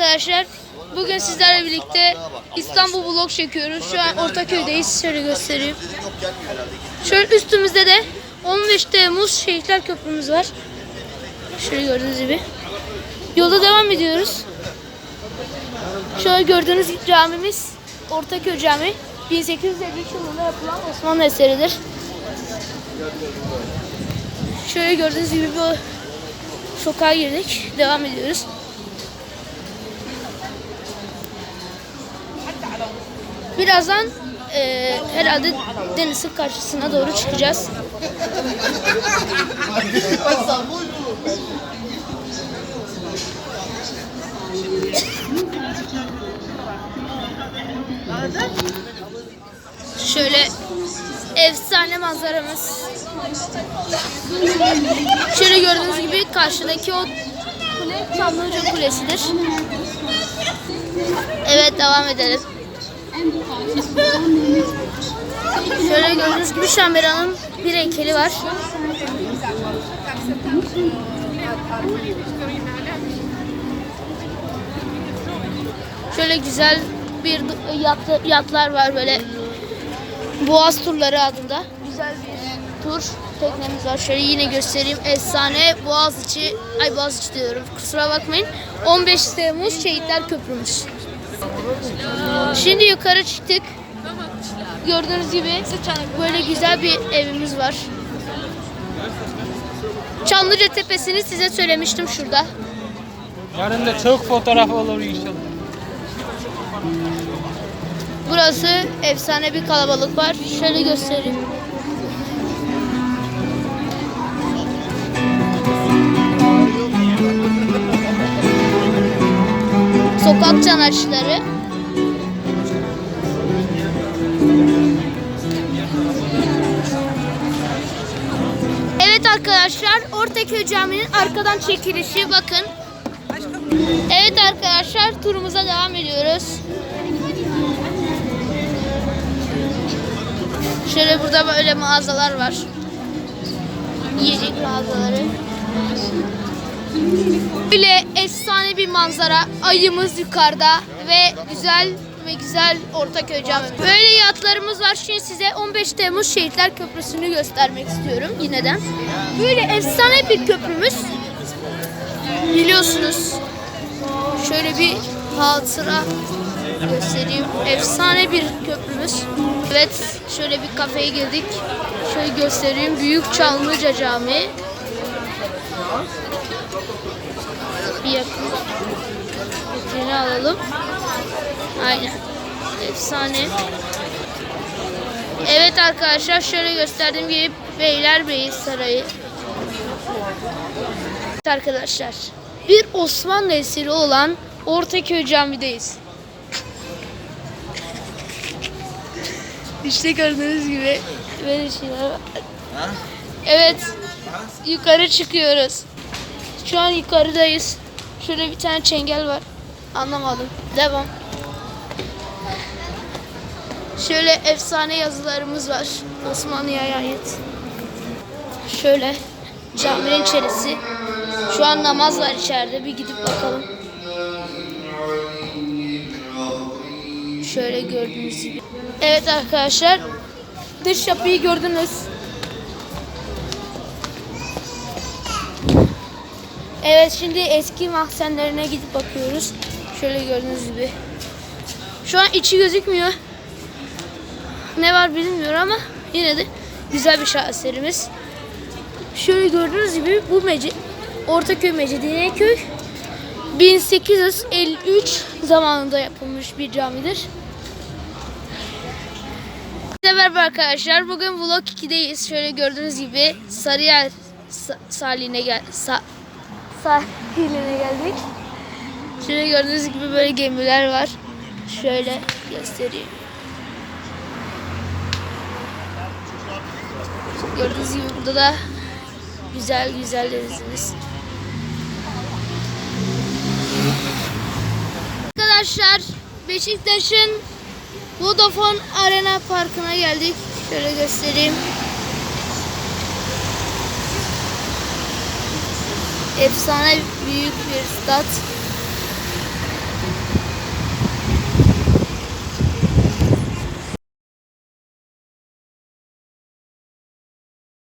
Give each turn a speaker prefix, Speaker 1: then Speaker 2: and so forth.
Speaker 1: arkadaşlar. Bugün sizlerle birlikte İstanbul vlog çekiyoruz. Şu an Ortaköy'deyiz. Şöyle göstereyim. Şöyle üstümüzde de 15 Temmuz Şehitler Köprümüz var. Şöyle gördüğünüz gibi. Yolda devam ediyoruz. Şöyle gördüğünüz camimiz Ortaköy Camii. 1853 yılında yapılan Osmanlı eseridir. Şöyle gördüğünüz gibi bu sokağa girdik. Devam ediyoruz. Birazdan eee, herhalde denizin karşısına doğru çıkacağız. Şöyle efsane manzaramız. Şöyle gördüğünüz gibi karşıdaki o kule Çamlıca Kulesi'dir. Evet devam edelim. Şöyle gördüğünüz gibi Şambera'nın bir heykeli var. Şöyle güzel bir yat, yatlar var böyle Boğaz turları adında. Güzel bir tur teknemiz var. Şöyle yine göstereyim. Efsane Boğaziçi, ay Boğaziçi diyorum. Kusura bakmayın. 15 Temmuz Şehitler Köprümüz. Şimdi yukarı çıktık. Gördüğünüz gibi böyle güzel bir evimiz var. Çamlıca Tepesi'ni size söylemiştim şurada.
Speaker 2: Yarın da çok fotoğraf olur inşallah.
Speaker 1: Burası efsane bir kalabalık var. Şöyle göstereyim. Sokak sanatçıları. Evet arkadaşlar Ortaköy Camii'nin arkadan çekilişi bakın. Evet arkadaşlar turumuza devam ediyoruz. Şöyle burada böyle mağazalar var. Yiyecek mağazaları. Böyle efsane bir manzara. Ayımız yukarıda ve güzel ve güzel Ortaköy Camii. Böyle yatlarımız var. Şimdi size 15 Temmuz Şehitler Köprüsü'nü göstermek istiyorum yineden. Böyle efsane bir köprümüz. Biliyorsunuz. Şöyle bir hatıra göstereyim. Efsane bir köprümüz. Evet, şöyle bir kafeye girdik. Şöyle göstereyim. Büyük Çamlıca Camii. Bir yakın. Vitrini alalım. Aynen. Efsane. Evet arkadaşlar şöyle gösterdiğim gibi Beylerbeyi Sarayı. Evet arkadaşlar. Bir Osmanlı eseri olan Ortaköy Camii'deyiz. İşte gördüğünüz gibi böyle şeyler var. Evet. Yukarı çıkıyoruz. Şu an yukarıdayız. Şöyle bir tane çengel var. Anlamadım. Devam. Şöyle efsane yazılarımız var. Osmanlı'ya ait. Şöyle caminin içerisi. Şu an namaz var içeride. Bir gidip bakalım. Şöyle gördüğünüz gibi. Evet arkadaşlar. Dış yapıyı gördünüz. Evet şimdi eski mahzenlerine gidip bakıyoruz. Şöyle gördüğünüz gibi. Şu an içi gözükmüyor. Ne var bilmiyorum ama yine de güzel bir şaheserimiz. Şöyle gördüğünüz gibi bu mecid Ortaköy Mecidiyeköy 1853 zamanında yapılmış bir camidir. Merhaba arkadaşlar. Bugün vlog 2'deyiz. Şöyle gördüğünüz gibi Sarıyer sa- sahiline gel sa- sahiline geldik. Şöyle gördüğünüz gibi böyle gemiler var. Şöyle göstereyim. Gördüğünüz gibi burada da güzel güzel denizimiz. Arkadaşlar Beşiktaş'ın Vodafone Arena Parkı'na geldik. Şöyle göstereyim. Efsane büyük bir stat.